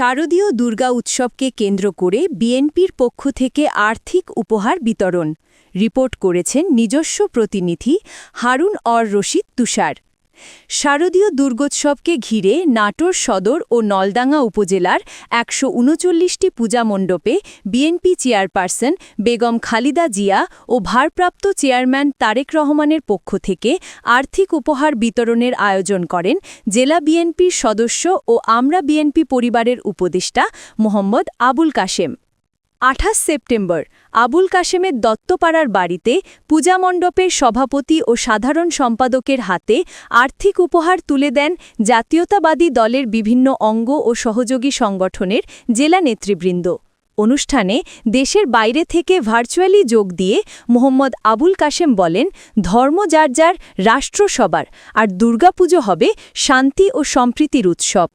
শারদীয় দুর্গা উৎসবকে কেন্দ্র করে বিএনপির পক্ষ থেকে আর্থিক উপহার বিতরণ, রিপোর্ট করেছেন নিজস্ব প্রতিনিধি হারুন অর রশিদ তুষার। শারদীয় দুর্গোৎসবকে ঘিরে নাটোর সদর ও নলডাঙ্গা উপজেলার একশো উনচল্লিশটি পূজা মণ্ডপে বিএনপি চেয়ারপারসন বেগম খালিদা জিয়া ও ভারপ্রাপ্ত চেয়ারম্যান তারেক রহমানের পক্ষ থেকে আর্থিক উপহার বিতরণের আয়োজন করেন জেলা বিএনপির সদস্য ও আমরা বিএনপি পরিবারের উপদেষ্টা মোহাম্মদ আবুল কাশেম। আঠাশ সেপ্টেম্বর আবুল কাশেমের দত্তপাড়ার বাড়িতে পূজা মণ্ডপের সভাপতি ও সাধারণ সম্পাদকের হাতে আর্থিক উপহার তুলে দেন জাতীয়তাবাদী দলের বিভিন্ন অঙ্গ ও সহযোগী সংগঠনের জেলা নেতৃবৃন্দ। অনুষ্ঠানে দেশের বাইরে থেকে ভার্চুয়ালি যোগ দিয়ে মোহাম্মদ আবুল কাশেম বলেন, ধর্ম যার যার, রাষ্ট্র সবার, আর দুর্গাপুজো হবে শান্তি ও সম্প্রীতির উৎসব।